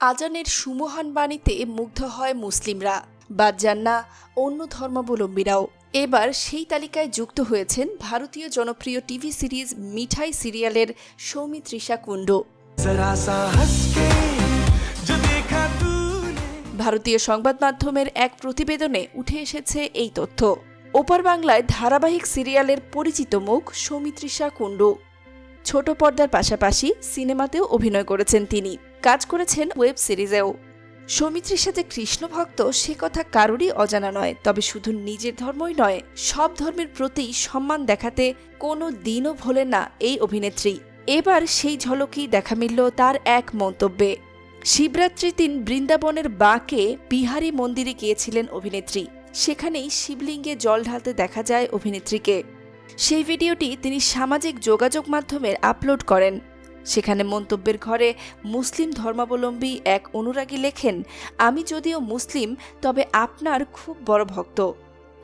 আজানের সুমহান বাণীতে মুগ্ধ হয় মুসলিমরা। বাদ যান না অন্য ধর্মাবলম্বীরাও। এবার সেই তালিকায় যুক্ত হয়েছেন ভারতীয় জনপ্রিয় টিভি সিরিজ মিঠাই সিরিয়ালের সৌমিত্রিষা কুণ্ড। ভারতীয় সংবাদ মাধ্যমের এক প্রতিবেদনে উঠে এসেছে এই তথ্য। ওপার বাংলায় ধারাবাহিক সিরিয়ালের পরিচিত মুখ সৌমিত্রিষা কুণ্ডু। ছোট পর্দার পাশাপাশি সিনেমাতেও অভিনয় করেছেন তিনি। কাজ করেছেন ওয়েব সিরিজেও। সৌমিত্রিষা সাথে কৃষ্ণ ভক্ত সে কথা কারোরই অজানা নয়, তবে শুধু নিজের ধর্মই নয়, সব ধর্মের প্রতি সম্মান দেখাতে কোনো দিনও ভোলেন না এই অভিনেত্রী। এবার সেই ঝলকই দেখা মিলল তার এক মন্তব্যে। শিবরাত্রির দিন বৃন্দাবনের বাঁকে বিহারী মন্দিরে গিয়েছিলেন অভিনেত্রী। সেখানেই শিবলিঙ্গে জল ঢালতে দেখা যায় অভিনেত্রীকে। সেই ভিডিওটি তিনি সামাজিক যোগাযোগ মাধ্যমে আপলোড করেন। সেখানে মন্তব্যের ঘরে মুসলিম ধর্মাবলম্বী এক অনুরাগী লেখেন, আমি যদিও মুসলিম, তবে আপনার খুব বড় ভক্ত।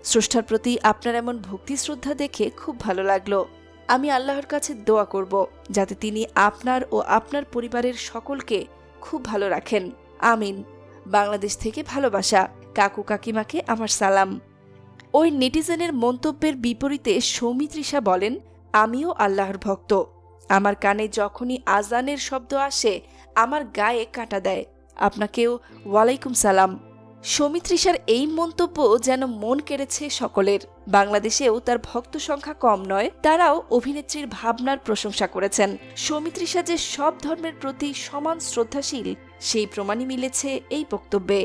স্রষ্টার প্রতি আপনার এমন ভক্তি শ্রদ্ধা দেখে খুব ভালো লাগল। আমি আল্লাহর কাছে দোয়া করব, যাতে তিনি আপনার ও আপনার পরিবারের সকলকে খুব ভালো রাখেন। আমিন। বাংলাদেশ থেকে ভালোবাসা। কাকু কাকিমাকে আমার সালাম। ওই নেটিজেনের মন্তব্যের বিপরীতে সৌমিত্রিষা বলেন, আমিও আল্লাহর ভক্ত। আমার কানে যখনই আজানের শব্দ আসে, আমার গায়ে কাটা দেয়। আপনাকেও ওয়ালাইকুম সালাম। সৌমিত্রিষার এই মন্তব্য যেন মন কেড়েছে সকলের। বাংলাদেশেও তার ভক্ত সংখ্যা কম নয়, তারাও অভিনেত্রীর ভাবনার প্রশংসা করেছেন। সৌমিত্রিষা যে সব ধর্মের প্রতি সমান শ্রদ্ধাশীল, সেই প্রমাণই মিলেছে এই বক্তব্যে।